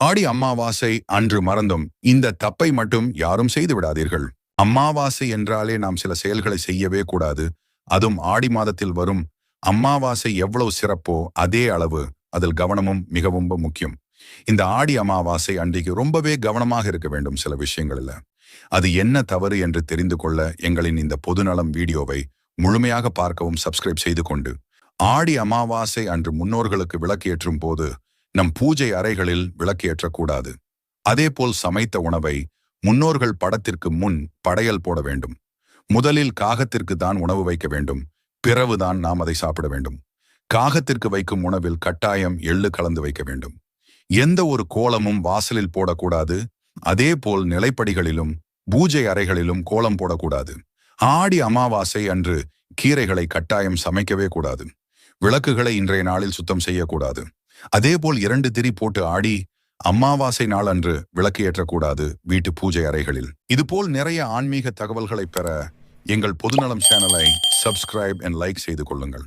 ஆடி அம்மாவாசை அன்று மறந்தும். இந்த தப்பை மட்டும் யாரும் செய்து விடாதீர்கள். அம்மாவாசை என்றாலே நாம் சில செயல்களை செய்யவே கூடாது. அதுவும் ஆடி மாதத்தில் வரும். அம்மாவாசை எவ்வளவு சிறப்போ அதே அளவு. அதில் கவனமும் மிகவும் முக்கியம். இந்த ஆடி அமாவாசை அன்றைக்கு ரொம்பவே கவனமாக இருக்க வேண்டும் சில விஷயங்கள்ல. அது என்ன தவறு என்று தெரிந்து கொள்ள எங்களின் இந்த பொதுநலம் வீடியோவை முழுமையாக பார்க்கவும் சப்ஸ்கிரைப் செய்து கொண்டு. ஆடி அமாவாசை அன்று முன்னோர்களுக்கு விளக்கேற்றும் போது நம் பூஜை அறைகளில் விளக்கேற்றக்கூடாது. அதேபோல் சமைத்த உணவை முன்னோர்கள் படத்திற்கு முன் படையல் போட வேண்டும். முதலில் காகத்திற்கு தான் உணவு வைக்க வேண்டும். பிறவுதான் நாம் அதை சாப்பிட வேண்டும். காகத்திற்கு வைக்கும் உணவில் கட்டாயம் எள்ளு கலந்து வைக்க வேண்டும். எந்த ஒரு கோலமும் வாசலில் போடக்கூடாது. அதே போல் நிலைப்படிகளிலும் பூஜை அறைகளிலும் கோலம் போடக்கூடாது. ஆடி அமாவாசை அன்று கீரைகளை கட்டாயம் சமைக்கவே கூடாது. விளக்குகளை இன்றைய நாளில் சுத்தம் செய்யக்கூடாது. அதேபோல் இரண்டு திரி போட்டு ஆடி அமாவாசை நாள் அன்று விளக்கு ஏற்றக்கூடாது வீட்டு பூஜை அறைகளில். இதுபோல் நிறைய ஆன்மீக தகவல்களை பெற எங்கள் பொதுநலம் சேனலை சப்ஸ்கிரைப் அண்ட் லைக் செய்து கொள்ளுங்கள்.